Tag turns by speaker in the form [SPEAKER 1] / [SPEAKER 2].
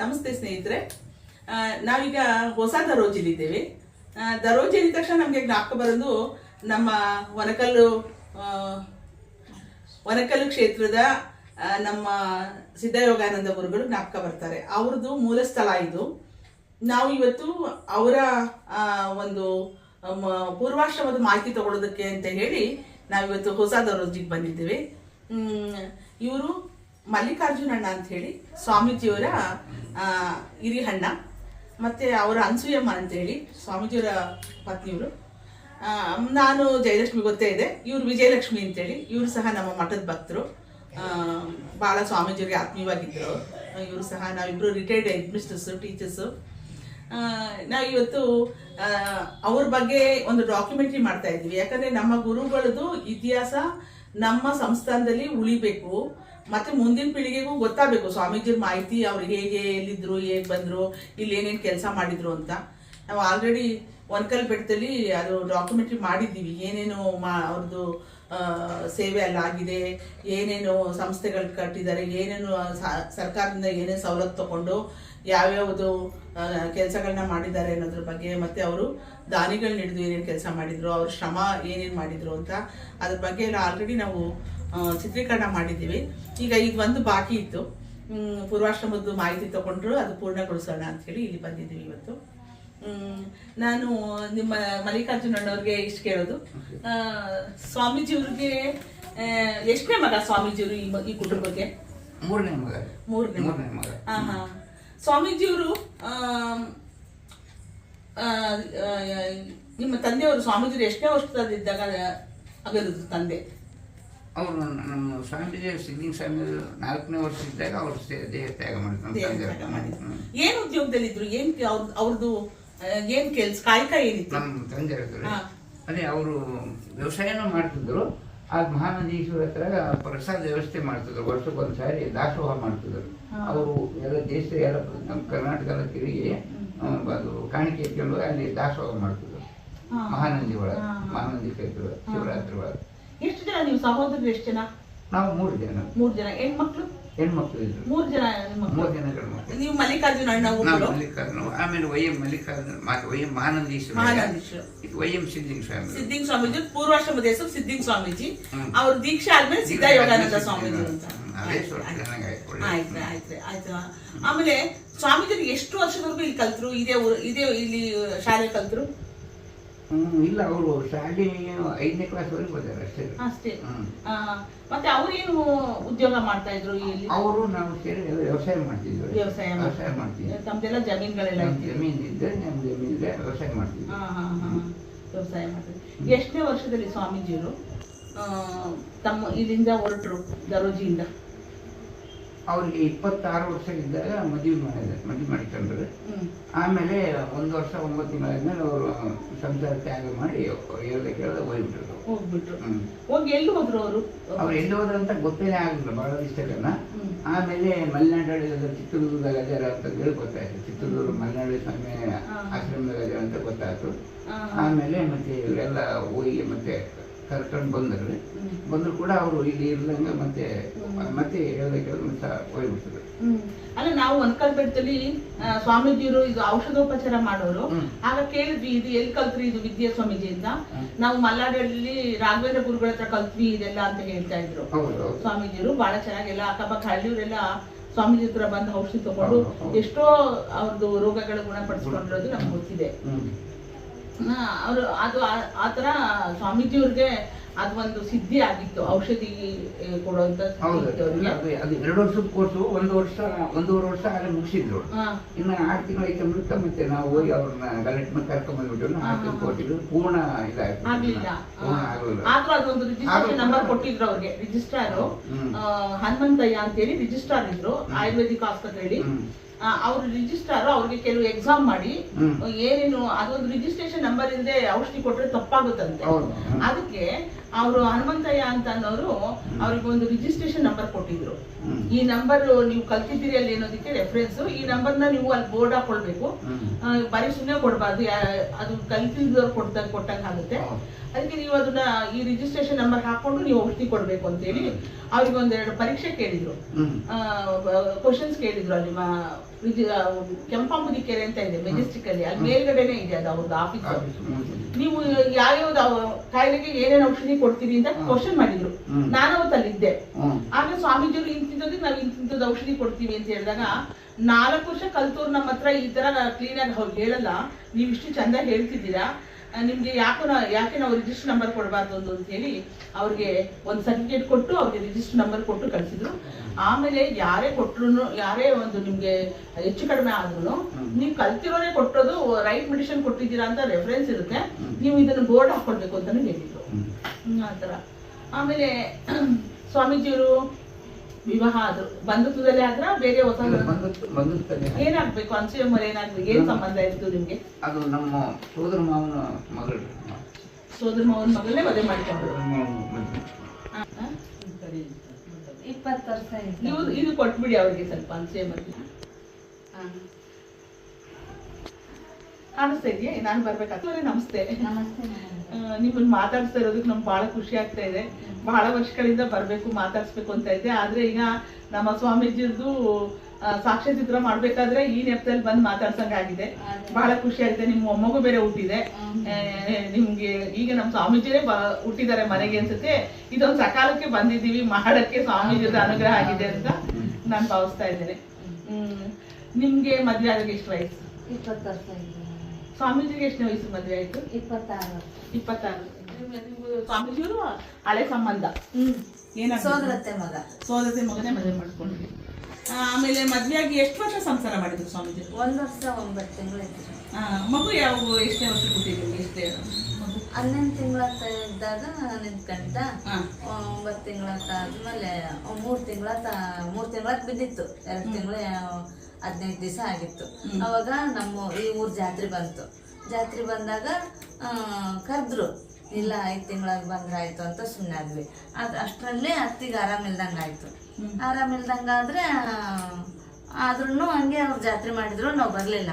[SPEAKER 1] ನಮಸ್ತೆ ಸ್ನೇಹಿತರೆ. ನಾವೀಗ ಹೊಸ ದರೋಜಿಲಿದ್ದೇವೆ ಇದ್ದೇವೆ ದರೋಜಿ ಅಂದ ತಕ್ಷಣ ನಮಗೆ ಜ್ಞಾಪಕ ಬರೋದು ನಮ್ಮ ಒನಕಲ್ಲು ಒನಕಲ್ಲು ಕ್ಷೇತ್ರದ ನಮ್ಮ ಸಿದ್ಧಯೋಗಾನಂದ ಗುರುಗಳು ಜ್ಞಾಪಕ ಬರ್ತಾರೆ. ಅವ್ರದ್ದು ಮೂಲ ಸ್ಥಳ ಇದು. ನಾವು ಇವತ್ತು ಅವರ ಒಂದು ಪೂರ್ವಾಶ್ರಮದ ಮಾಹಿತಿ ತಗೊಳ್ಳೋದಕ್ಕೆ ಅಂತ ಹೇಳಿ ನಾವಿವತ್ತು ಹೊಸ ದರೋಜಿಗೆ ಬಂದಿದ್ದೇವೆ. ಇವರು ಮಲ್ಲಿಕಾರ್ಜುನಣ್ಣ ಅಂತ ಹೇಳಿ ಸ್ವಾಮೀಜಿಯವರ ಆ, ಮತ್ತು ಅವರ ಅನ್ಸೂಯಮ್ಮ ಅಂತ ಹೇಳಿ ಸ್ವಾಮೀಜಿಯವರ ಪತ್ನಿಯವರು. ನಾನು ಜಯಲಕ್ಷ್ಮಿ ಗೊತ್ತೇ ಇದೆ. ಇವರು ವಿಜಯಲಕ್ಷ್ಮಿ ಅಂತೇಳಿ. ಇವರು ಸಹ ನಮ್ಮ ಮಠದ ಭಕ್ತರು. ಭಾಳ ಸ್ವಾಮೀಜಿಯವರಿಗೆ ಆತ್ಮೀಯವಾಗಿದ್ದರು. ಇವರು ಸಹ ನಾವಿಬ್ಬರು ರಿಟೈರ್ಡ್ ಹೆಡ್ ಟೀಚರ್ಸು ನಾವು ಇವತ್ತು ಅವ್ರ ಬಗ್ಗೆ ಒಂದು ಡಾಕ್ಯುಮೆಂಟ್ರಿ ಮಾಡ್ತಾ ಇದ್ವಿ ಯಾಕಂದರೆ ನಮ್ಮ ಗುರುಗಳದ್ದು ಇತಿಹಾಸ ನಮ್ಮ ಸಂಸ್ಥಾನದಲ್ಲಿ ಉಳಿಬೇಕು. ಮತ್ತೆ ಮುಂದಿನ ಪೀಳಿಗೆಗೂ ಗೊತ್ತಾಗಬೇಕು, ಸ್ವಾಮೀಜಿರ್ ಮಾಹಿತಿ ಅವ್ರು ಹೇಗೆ, ಎಲ್ಲಿದ್ರು, ಹೇಗೆ ಬಂದ್ರು, ಇಲ್ಲಿ ಏನೇನು ಕೆಲಸ ಮಾಡಿದ್ರು ಅಂತ. ನಾವು ಆಲ್ರೆಡಿ ಒನ್ಕಲ್ ಬೆಟ್ಟದಲ್ಲಿ ಅದು ಡಾಕ್ಯುಮೆಂಟ್ರಿ ಮಾಡಿದ್ದೀವಿ, ಏನೇನು ಮಾ ಅವ್ರದ್ದು ಸೇವೆ ಸೇವೆ ಅಲ್ಲಾಗಿದೆ ಏನೇನು ಸಂಸ್ಥೆಗಳು ಕಟ್ಟಿದ್ದಾರೆ, ಏನೇನು ಸರ್ಕಾರದಿಂದ ಏನೇನು ಸವಲತ್ತು ತಗೊಂಡು ಯಾವ್ಯಾವುದು ಕೆಲಸಗಳನ್ನ ಮಾಡಿದ್ದಾರೆ ಅನ್ನೋದ್ರ ಬಗ್ಗೆ, ಮತ್ತೆ ಅವರು ದಾನಿಗಳನ್ನ ಹಿಡಿದು ಏನೇನು ಕೆಲಸ ಮಾಡಿದ್ರು, ಅವ್ರ ಶ್ರಮ ಏನೇನು ಮಾಡಿದ್ರು ಅಂತ, ಅದ್ರ ಬಗ್ಗೆ ಎಲ್ಲ ಆಲ್ರೆಡಿ ನಾವು ಚಿತ್ರೀಕರಣ ಮಾಡಿದ್ದೀವಿ. ಈಗ ಈಗ ಒಂದು ಬಾಕಿ ಇತ್ತು. ಪೂರ್ವಾಶ್ರಮದ್ದು ಮಾಹಿತಿ ತಗೊಂಡ್ರು ಅದು ಪೂರ್ಣಗೊಳಿಸೋಣ ಅಂತ ಹೇಳಿ ಇಲ್ಲಿ ಬಂದಿದ್ದೀವಿ ಇವತ್ತು. ನಾನು ನಿಮ್ಮ ಮಲ್ಲಿಕಾರ್ಜುನ ಅಣ್ಣವ್ರಿಗೆ ಇಷ್ಟು ಕೇಳೋದು. ಸ್ವಾಮೀಜಿಯವ್ರಿಗೆ ಎಷ್ಟನೇ ಮಗ ಸ್ವಾಮೀಜಿಯವರು ಈ ಈ ಕುಟುಂಬಕ್ಕೆ?
[SPEAKER 2] ಮೂರನೇ ಮಗ.
[SPEAKER 1] ಮೂರನೇ ಮಗ.
[SPEAKER 2] ಮೂರನೇ ಮಗ.
[SPEAKER 1] ಹಾ ಹಾ. ಸ್ವಾಮೀಜಿಯವರು ನಿಮ್ಮ ತಂದೆಯವರು ಸ್ವಾಮೀಜಿಯವರು ಎಷ್ಟನೇ ವರ್ಷದಲ್ಲಿದ್ದಾಗ ಅಗಲಿದ್ರು ತಂದೆ?
[SPEAKER 2] ಅವರು ನಮ್ಮ ಸ್ವಾಮೀಜಿ ಸಿಂಗಿಂಗ್ ಸ್ವಾಮಿ ನಾಲ್ಕನೇ ವರ್ಷ ಇದ್ದಾಗ ಅವರು ದೇಹ ತ್ಯಾಗ ಮಾಡಿದ್ರು
[SPEAKER 1] ಏನು ಉದ್ಯೋಗದಲ್ಲಿ ಇದ್ರು. ಏನ್ ಅವ್ರದ್ದು ಏನ್ ಕೆಲ್ಸ ಕಾಯಕ ಏನಿತ್ತು?
[SPEAKER 2] ನಮ್ಮ ತಂದೆ ಅದೇ ಅವರು ವ್ಯವಸಾಯನೂ ಮಾಡ್ತಿದ್ರು. ಆ ಮಹಾನದೀಶ್ವರ ಹತ್ರ ಪ್ರಸಾದ ವ್ಯವಸ್ಥೆ ಮಾಡ್ತಿದ್ರು. ವರ್ಷಕ್ಕೊಂದು ಸಾರಿ ದಾಸೋಹ ಮಾಡ್ತಿದ್ರು. ಅವರು ಎಲ್ಲ ದೇಶ ಎಲ್ಲ ನಮ್ಮ ಕರ್ನಾಟಕ ಎಲ್ಲ ತಿರುಗಿ ಅದು ಕಾಣಿಕೆ ಇಟ್ಕೊಂಡು ಅಲ್ಲಿ ದಾಸೋಹ ಮಾಡ್ತಿದ್ರು. ಮಹಾನಂದಿ ಒಳಗೆ. ಮಹಾನಂದಿ ಕ್ಷೇತ್ರ ಶಿವರಾತ್ರಿ ಒಳಗೆ.
[SPEAKER 1] ನೀವು ಸಹೋದರರು ಎಷ್ಟು ಜನ?
[SPEAKER 2] ನಾವು ಮೂರು ಜನ.
[SPEAKER 1] ಮೂರು ಜನ. ಹೆಣ್ಮಕ್ಳು?
[SPEAKER 2] ಹೆಣ್ಮಕ್ಳು ಇದ್ರು.
[SPEAKER 1] ಮೂರು ಜನ ಹೆಣ್ಮಕ್ಳು.
[SPEAKER 2] ಮೂರು ಜನ ಗಂಡ್ಮಕ್ಳು
[SPEAKER 1] ನೀವು ಮಲ್ಲಿಕಾರ್ಜುನ ಅಣ್ಣ
[SPEAKER 2] ನಾವು
[SPEAKER 1] ಒಬ್ರು
[SPEAKER 2] ಮಲ್ಲಿಕಾರ್ಜುನ. ಆಮೇಲೆ Y M Mallikarjuna Y M Mahanandishwara.
[SPEAKER 1] Mahanandishwara.
[SPEAKER 2] ಇದು ವೈ ಎಂ ಸಿದ್ಧಿಂಗ್ ಸ್ವಾಮಿ.
[SPEAKER 1] ಸಿದ್ಧಿಂಗ್ ಸ್ವಾಮೀಜಿ ಪೂರ್ವಾಶ್ರಮದ ಹೆಸರು ಸಿದ್ಧಿಂಗ್ ಸ್ವಾಮೀಜಿ.
[SPEAKER 2] ಹ್ಮ್.
[SPEAKER 1] ಅವ್ರ ದೀಕ್ಷೆ ಆದ್ಮೇಲೆ ಸಿದ್ಧ ಯೋಗಾನಂದ ಸ್ವಾಮೀಜಿ ಅಂತ.
[SPEAKER 2] ಹ್ಮ್, ಅದೇ ಸ್ವಲ್ಪ ಚೆನ್ನಾಗಿ ಆಯ್ತು, ಒಳ್ಳೆ.
[SPEAKER 1] ಆಯ್ತು ಆಯ್ತು ಆಯ್ತು. ಆಮೇಲೆ ಸ್ವಾಮೀಜಿ ಎಷ್ಟು ವರ್ಷದವರೆಗೂ ಇಲ್ಲಿ ಕಲ್ತ್ರು? ಇದೇ ಊರು- ಇದೇ ಇಲ್ಲಿ ಶಾಲೆ ಕಲ್ತ್ರು?
[SPEAKER 2] ಇಲ್ಲ ಅವರು ಶಾಲೆ ಐದನೇ ಕ್ಲಾಸ್ ವರೆಗೆ ಹೋದಾರೆ ಅಷ್ಟೇ.
[SPEAKER 1] ಅಷ್ಟೇ. ಮತ್ತೆ ಅವ್ರೇನು ಉದ್ಯೋಗ ಮಾಡ್ತಾ ಇದ್ರು ಇಲ್ಲಿ
[SPEAKER 2] ಅವರು ನಾವು ಸೇರಿ ವ್ಯವಸಾಯ ಮಾಡ್ತಿದ್ವಿ.
[SPEAKER 1] ವ್ಯವಸಾಯ
[SPEAKER 2] ವ್ಯವಸಾಯ ಮಾಡ್ತಿದ್ವಿ.
[SPEAKER 1] ತಮ್ದೆಲ್ಲ ಜಮೀನ್ಗಳೆಲ್ಲ
[SPEAKER 2] ಜಮೀನ್ ಇದ್ದರೆ ನಮ್ಮ ಜಮೀನ್ ಇದ್ರೆ ವ್ಯವಸಾಯ ಮಾಡ್ತಿದ್ವಿ.
[SPEAKER 1] ಹಾ ಹಾ ಹಾ ವ್ಯವಸಾಯ ಮಾಡ್ತೀವಿ ಎಷ್ಟನೇ ವರ್ಷದಲ್ಲಿ ಸ್ವಾಮೀಜಿಯವರು ತಮ್ಮ ಇಲ್ಲಿಂದ ಹೊರಟರು ದರೋಜಿಯಿಂದ?
[SPEAKER 2] ಅವ್ರಿಗೆ ಇಪ್ಪತ್ತಾರು ವರ್ಷ ಇದ್ದಾಗ ಮದುವೆ ಮಾಡಿದ್ದಾರೆ ಮದುವೆ ಮಾಡಿಕೊಂಡ್ರೆ. ಆಮೇಲೆ ಒಂದು ವರ್ಷ ಒಂಬತ್ತು ತಿಂಗಳಾದ್ಮೇಲೆ ಅವರು ಸಂಸಾರ ತ್ಯಾಗ ಮಾಡಿ ಎಲ್ಲ ಕೇಳಿದ ಹೋಗ್ಬಿಟ್ರು.
[SPEAKER 1] ಹೋಗ್ಬಿಟ್ರು. ಹೋಗಿ ಎಲ್ಲಿ ಹೋದ್ರು ಅವರು?
[SPEAKER 2] ಅವ್ರು ಎಲ್ಲಿ ಹೋದ್ರು ಅಂತ ಗೊತ್ತೇನೆ ಆಗಿಲ್ಲ ಬಹಳ
[SPEAKER 1] ಇಷ್ಟಗಳನ್ನ.
[SPEAKER 2] ಆಮೇಲೆ ಮಲೆನಾಡಲ್ಲಿ ಚಿತ್ರದುರ್ಗದ ಗಜರ ಅಂತ ಹೇಳಿ ಗೊತ್ತಾಯ್ತು. ಚಿತ್ರದುರ್ಗ ಮಲೆನಾಡು ಸ್ವಾಮಿ ಆಶ್ರಮದ ಗಜರ ಅಂತ ಗೊತ್ತಾಯ್ತು. ಆಮೇಲೆ ಮತ್ತೆ ಇವರೆಲ್ಲ ಹೋಗಿ ಮತ್ತೆ ಕರ್ಕೊಂಡು ಬಂದರು ಬಂದರೂ ಕೂಡ ಅವರು ಇಲ್ಲಿ ಇರ್ದಂಗೆ ಮತ್ತೆ ಮತ್ತೆ ಕೇಳಿದ್ರೆ ಮತ್ತೆ ಹೋಗ್ಬಿಟ್ರು
[SPEAKER 1] ಅಲ್ಲ ನಾವು ಬೆಟ್ಟದಲ್ಲಿ ಆ, ಸ್ವಾಮೀಜಿಯವರು ಇದು ಔಷಧೋಪಚಾರ ಮಾಡೋರು. ಆಗ ಕೇಳಿದ್ವಿ ಇದು ಎಲ್ಲಿ ಕಲ್ತ್ರಿ ಇದು ವಿದ್ಯಾ ಸ್ವಾಮೀಜಿ ಅಂತ. ನಾವು ಮಲ್ಲಾಡಲ್ಲಿ ರಾಘವೇಂದ್ರ ಗುರುಗಳ ಹತ್ರ ಕಲ್ತ್ವಿ ಇದೆಲ್ಲ ಅಂತ ಹೇಳ್ತಾ ಇದ್ರು. ಸ್ವಾಮೀಜಿಯವರು ಬಹಳ ಚೆನ್ನಾಗೆಲ್ಲ ಅಕ್ಕಪಕ್ಕ ಹಳ್ಳಿಯವರೆಲ್ಲ ಸ್ವಾಮೀಜಿ ಹತ್ರ ಬಂದು ಔಷಧಿ ತಗೊಂಡು. ಎಷ್ಟೋ ಅವ್ರದ್ದು ರೋಗಗಳ ಗುಣಪಡಿಸ್ಕೊಂಡಿರೋದು ನಮ್ಗೆ ಗೊತ್ತಿದೆ. ಅವರು ಅದು ಆ- ತರ ಥರ ಸ್ವಾಮೀಜಿಯವ್ರಿಗೆ ಅದು ಒಂದು ಸಿದ್ಧಿ ಆಗಿತ್ತು ಔಷಧಿ ಕೊಡುವಂತ
[SPEAKER 2] ಅದು ಎರಡು ವರ್ಷದ ಕೋರ್ಸ್ ಒಂದು ವರ್ಷ ಒಂದೂವರೆ ವರ್ಷ ಆಗಲೇ ಮುಗಿಸಿದ್ರು. ಇನ್ನು ಆರು ತಿಂಗಳು ಐತೆ ಮುಗಿತ ಮತ್ತೆ ನಾವು ಹೋಗಿ ಅವ್ರನ್ನ ಗಲೆಟ್ ಮೇಲೆ ಕರ್ಕೊಂಡ್ ಬಂದ್ಬಿಟ್ಟು ಆರು ತಿಂಗಳು ಕೊಟ್ಟಿದ್ರು ಪೂರ್ಣ ಇದಾಯ್ತು.
[SPEAKER 1] ಆದ್ರೂ ಅದೊಂದು ರಿಜಿಸ್ಟ್ರೇಷನ್ ನಂಬರ್ ಕೊಟ್ಟಿದ್ರು ಅವ್ರಿಗೆ ರಿಜಿಸ್ಟ್ರಾರ್. ಹನುಮಂತಯ್ಯ ಅಂತೇಳಿ ರಿಜಿಸ್ಟ್ರಾರ್ ಇದ್ರು ಆಯುರ್ವೇದಿಕ್ ಆಸ್ಪತ್ರೆಯಲ್ಲಿ. ಅವ್ರ ರಿಜಿಸ್ಟರ್ ಅವ್ರಿಗೆ ಕೆಲವು ಎಕ್ಸಾಮ್ ಮಾಡಿ ಏನೇನು ಅದೊಂದು ರಿಜಿಸ್ಟ್ರೇಷನ್ ನಂಬರ್ ಇಲ್ಲದೆ ಔಷಧಿ ಕೊಟ್ಟರೆ ತಪ್ಪಾಗುತ್ತಂತೆ. ಅದಕ್ಕೆ ಅವರು ಹನುಮಂತಯ್ಯ ಅಂತ ಅನ್ನೋರು ಅವ್ರಿಗೆ ಒಂದು ರಿಜಿಸ್ಟ್ರೇಷನ್ ನಂಬರ್ ಕೊಟ್ಟಿದ್ರು. ಈ ನಂಬರ್ ನೀವು ಕಲ್ತಿದ್ದೀರಿ ಅಲ್ಲಿ ಅನ್ನೋದಕ್ಕೆ ರೆಫರೆನ್ಸ್ ಈ ನಂಬರ್ನ ನೀವು ಅಲ್ಲಿ ಬೋರ್ಡ್ ಹಾಕೊಳ್ಬೇಕು. ಬರೀ ಸುಮ್ಮನೆ ಕೊಡಬಾರ್ದು. ಅದು ಕಲ್ತಿದ್ದವ್ರು ಕೊಡ್ದಂಗೆ ಕೊಟ್ಟಂಗೆ ಆಗುತ್ತೆ. ಅದಕ್ಕೆ ನೀವು ಅದನ್ನ ಈ ರಿಜಿಸ್ಟ್ರೇಷನ್ ನಂಬರ್ ಹಾಕೊಂಡು ನೀವು ಔಷಧಿ ಕೊಡಬೇಕು ಅಂತೇಳಿ ಅವ್ರಿಗೆ ಒಂದೆರಡು ಪರೀಕ್ಷೆ ಕೇಳಿದ್ರು. ಕ್ವಶನ್ಸ್ ಕೇಳಿದ್ರು ಅಲ್ಲಿ ಕೆಂಪಾಮುದಿ ಕೆಂಪಾಂಬುದಿ ಕೆರೆ ಅಂತ ಇದೆ ಮೆಜೆಸ್ಟಿಕ್ ಅಲ್ಲಿ. ಅಲ್ಲಿ ಮೇಲ್ಗಡೆನೆ ಇದೆ ಅದು ಅವ್ರದ್ದು ಆಫೀಸ್ ನೀವು ಯಾವ್ಯಾವ್ದು ಕಾಯಿಲೆಗೆ ಏನೇನು ಔಷಧಿ ಕೊಡ್ತೀರಿ ಅಂತ ಕ್ವಶನ್ ಮಾಡಿದ್ರು. ನಾನು ಅವತ್ತಲ್ಲಿದ್ದೆ.
[SPEAKER 2] ಆದ್ರೆ
[SPEAKER 1] ಆಗ ಸ್ವಾಮೀಜಿಯವರು ಇಂತಿದ್ದದಕ್ಕೆ ನಾವು ಇಂತಿಂತದ್ದು ಔಷಧಿ ಕೊಡ್ತೀವಿ ಅಂತ ಹೇಳಿದಾಗ ನಾಲ್ಕು ವರ್ಷ ಕಲ್ತವ್ರು ನಮ್ಮ ಹತ್ರ ಈ ತರ ಕ್ಲೀನ್ ಆಗಿ ಅವ್ರು ಹೇಳಲ್ಲ ನೀವು ಇಷ್ಟು ಚಂದ ಹೇಳ್ತಿದ್ದೀರಾ? ನಿಮ್ಗೆ ಯಾಕೋ ಯಾಕೆ ನಾವು ರಿಜಿಸ್ಟರ್ ನಂಬರ್ ಕೊಡಬಾರ್ದು ಅಂತ ಹೇಳಿ ಅವ್ರಿಗೆ ಒಂದು ಸರ್ಟಿಫಿಕೇಟ್ ಕೊಟ್ಟು ಅವ್ರಿಗೆ ರಿಜಿಸ್ಟರ್ ನಂಬರ್ ಕೊಟ್ಟು ಕಳಿಸಿದ್ರು. ಆಮೇಲೆ ಯಾರೇ ಕೊಟ್ರು ಯಾರೇ ಒಂದು ನಿಮ್ಗೆ ಹೆಚ್ಚು ಕಡಿಮೆ ಆದ್ರೂ ನೀವು ಕಲ್ತಿರೋನೇ ಕೊಟ್ಟೋದು ರೈಟ್ ಮೆಡಿಷನ್ ಕೊಟ್ಟಿದ್ದೀರಾ ಅಂತ ರೆಫರೆನ್ಸ್ ಇರುತ್ತೆ. ನೀವು ಇದನ್ನು ಬೋರ್ಡ್ ಹಾಕೊಳ್ಬೇಕು ಅಂತಾನೆ ಹೇಳಿದ್ರು. ಆ ಥರ. ಆಮೇಲೆ ಸ್ವಾಮೀಜಿಯವರು ವಿವಾಹ ಆದ್ರು ಬಂಧುತ್ವದಲ್ಲಿ ಆದ್ರ ಬೇರೆ ಹೊಸ
[SPEAKER 2] ಏನಾಗ್ಬೇಕು? ಅಂಚೆ ಮರೆ
[SPEAKER 1] ಏನಾಗ್ಬೇಕು ಏನ್ ಸಂಬಂಧ ಇತ್ತು ನಿಮ್ಗೆ?
[SPEAKER 2] ಅದು ನಮ್ಮ ಸೋದರ ಮಾವನ ಮಗಳು.
[SPEAKER 1] ಸೋದರ ಮಾವನ ಮಗಳನ್ನೇ ಮದುವೆ ಮಾಡ್ಕೊಂಡ್ರು?
[SPEAKER 3] ಇಪ್ಪತ್ತು ವರ್ಷ.
[SPEAKER 1] ನೀವು ಇದು ಕೊಟ್ಬಿಡಿ ಅವ್ರಿಗೆ ಸ್ವಲ್ಪ ಅಂಚೆ ಅನ್ಸೂಯಮ್ಮರ್ಗೆ ಕಾಣಿಸ್ತಾ ಇದೆಯಾ? ನಾನು ಬರ್ಬೇಕಾಗ್ತದೆ. ನಮಸ್ತೆ. ನಿಮ್ಮನ್ನ ಮಾತಾಡ್ಸ್ತಾ ಇರೋದಕ್ಕೆ ನಮ್ಗೆ ಬಹಳ ಖುಷಿ ಆಗ್ತಾ ಇದೆ. ಬಹಳ ವರ್ಷಗಳಿಂದ ಬರಬೇಕು ಮಾತಾಡ್ಸ್ಬೇಕು ಅಂತ ಇದೆ. ಆದ್ರೆ ಈಗ ನಮ್ಮ ಸ್ವಾಮೀಜಿಯರ್ದು ಆ, ಸಾಕ್ಷ್ಯಚಿತ್ರ ಮಾಡ್ಬೇಕಾದ್ರೆ ಈ ನೆಪದಲ್ಲಿ ಬಂದು ಮಾತಾಡ್ಸಂಗಾಗಿದೆ. ಬಹಳ ಖುಷಿ ಆಗಿದೆ. ನಿಮ್ ಮೊಮ್ಮಗು ಬೇರೆ ಹುಟ್ಟಿದೆ. ನಿಮ್ಗೆ ಈಗ ನಮ್ಮ ಸ್ವಾಮೀಜಿನೇ ಹುಟ್ಟಿದ್ದಾರೆ ಮನೆಗೆ ಅನ್ಸುತ್ತೆ. ಇದೊಂದು ಸಕಾಲಕ್ಕೆ ಬಂದಿದ್ದೀವಿ ಮಾಡಕ್ಕೆ ಸ್ವಾಮೀಜಿದ ಅನುಗ್ರಹ ಆಗಿದೆ ಅಂತ ನಾನು ಭಾವಿಸ್ತಾ ಇದ್ದೇನೆ. ಹ್ಮ್. ನಿಮ್ಗೆ ಮದ್ವೆ ಆದಾಗ ಎಷ್ಟು ವಯಸ್ಸು?
[SPEAKER 3] ಇಪ್ಪತ್ತು ವರ್ಷ.
[SPEAKER 1] ಸ್ವಾಮೀಜಿಗೆ ಎಷ್ಟು ವಯಸ್ಸು ಮದುವೆ ಆಯ್ತು?
[SPEAKER 3] ಇಪ್ಪತ್ತಾರು.
[SPEAKER 1] ಇಪ್ಪತ್ತಾರು. ಸ್ವಾಮೀಜಿಯವರು ಹಳೆ ಸಂಬಂಧ.
[SPEAKER 3] ಹ್ಮ್? ಸೋದರತ್ತೆ ಮಗ.
[SPEAKER 1] ಸೋದರತೆ ಮಗನೇ ಮದುವೆ ಮಾಡ್ಕೊಂಡ್ರಿ ಆ, ಆಮೇಲೆ ಮದ್ವೆಯಾಗಿ ಎಷ್ಟು ವರ್ಷ ಸಂಸಾರ ಮಾಡಿದ್ರು ಸ್ವಾಮೀಜಿ?
[SPEAKER 3] ಒಂದು ವರ್ಷ ಒಂಬತ್ತು ತಿಂಗಳು
[SPEAKER 1] ಮಗು ಯಾವ ಎಷ್ಟನೇ ವರ್ಷ ಕೊಟ್ಟಿದ್ದೀವಿ ಎಷ್ಟೇ?
[SPEAKER 3] ಹನ್ನೊಂದು ತಿಂಗಳ ಇದ್ದಾಗ ನಿಂತ್ಕಂತ
[SPEAKER 1] ಹಾ.
[SPEAKER 3] ಒಂಬತ್ತು ತಿಂಗಳ ಆದ್ಮೇಲೆ ಮೂರ್ ತಿಂಗಳ ಮೂರ್ ತಿಂಗಳ ಬಿದ್ದಿತ್ತು. ಎರಡು ತಿಂಗಳ ಹದಿನೈದು ದಿವಸ ಆಗಿತ್ತು. ಅವಾಗ ನಮ್ಮ ಈ ಊರ್ ಜಾತ್ರೆ ಬಂತು. ಜಾತ್ರೆ ಬಂದಾಗ ಕರೆದ್ರು ಕರ್ದ್ರು ಇಲ್ಲ ಐದು ತಿಂಗಳಾಗಿ ಬಂದ್ರೆ ಆಯ್ತು ಅಂತ ಸುಮ್ಮನಾದ್ವಿ ಅದ್ ಅಷ್ಟರಲ್ಲೇ ಅತ್ತಿಗೆ ಆರಾಮಿಲ್ದಂಗ ಆಯ್ತು. ಆದ್ರೆ ಆದ್ರೂ ಹಂಗೆ ಅವ್ರು ಜಾತ್ರೆ ಮಾಡಿದ್ರು ನಾವು ಬರ್ಲಿಲ್ಲ.